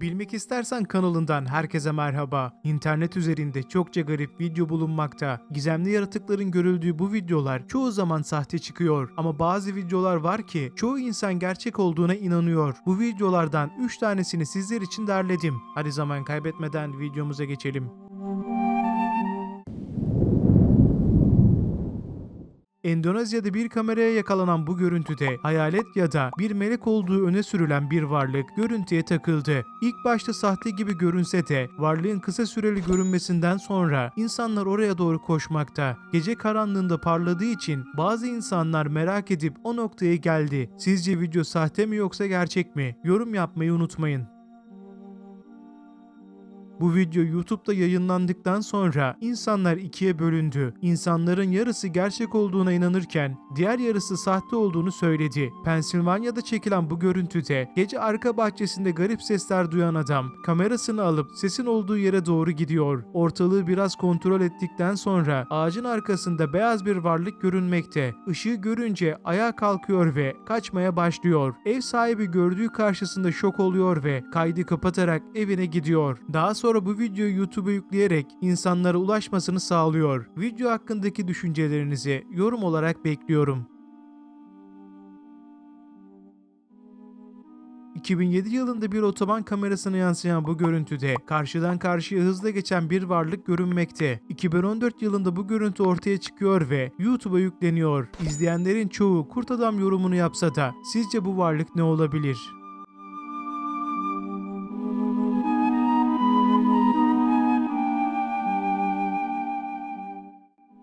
Bilmek istersen kanalından herkese merhaba. İnternet üzerinde çokça garip video bulunmakta. Gizemli yaratıkların görüldüğü bu videolar çoğu zaman sahte çıkıyor. Ama bazı videolar var ki çoğu insan gerçek olduğuna inanıyor. Bu videolardan 3 tanesini sizler için derledim. Hadi zaman kaybetmeden videomuza geçelim. Endonezya'da bir kameraya yakalanan bu görüntüde hayalet ya da bir melek olduğu öne sürülen bir varlık görüntüye takıldı. İlk başta sahte gibi görünse de varlığın kısa süreli görünmesinden sonra insanlar oraya doğru koşmakta. Gece karanlığında parladığı için bazı insanlar merak edip o noktaya geldi. Sizce video sahte mi yoksa gerçek mi? Yorum yapmayı unutmayın. Bu video YouTube'da yayınlandıktan sonra insanlar ikiye bölündü. İnsanların yarısı gerçek olduğuna inanırken diğer yarısı sahte olduğunu söyledi. Pensilvanya'da çekilen bu görüntüde gece arka bahçesinde garip sesler duyan adam kamerasını alıp sesin olduğu yere doğru gidiyor. Ortalığı biraz kontrol ettikten sonra ağacın arkasında beyaz bir varlık görünmekte. Işığı görünce ayağa kalkıyor ve kaçmaya başlıyor. Ev sahibi gördüğü karşısında şok oluyor ve kaydı kapatarak evine gidiyor. Daha sonra bu videoyu YouTube'a yükleyerek insanlara ulaşmasını sağlıyor. Video hakkındaki düşüncelerinizi yorum olarak bekliyorum. 2007 yılında bir otoban kamerasına yansıyan bu görüntüde karşıdan karşıya hızla geçen bir varlık görünmekte. 2014 yılında bu görüntü ortaya çıkıyor ve YouTube'a yükleniyor. İzleyenlerin çoğu kurt adam yorumunu yapsa da sizce bu varlık ne olabilir?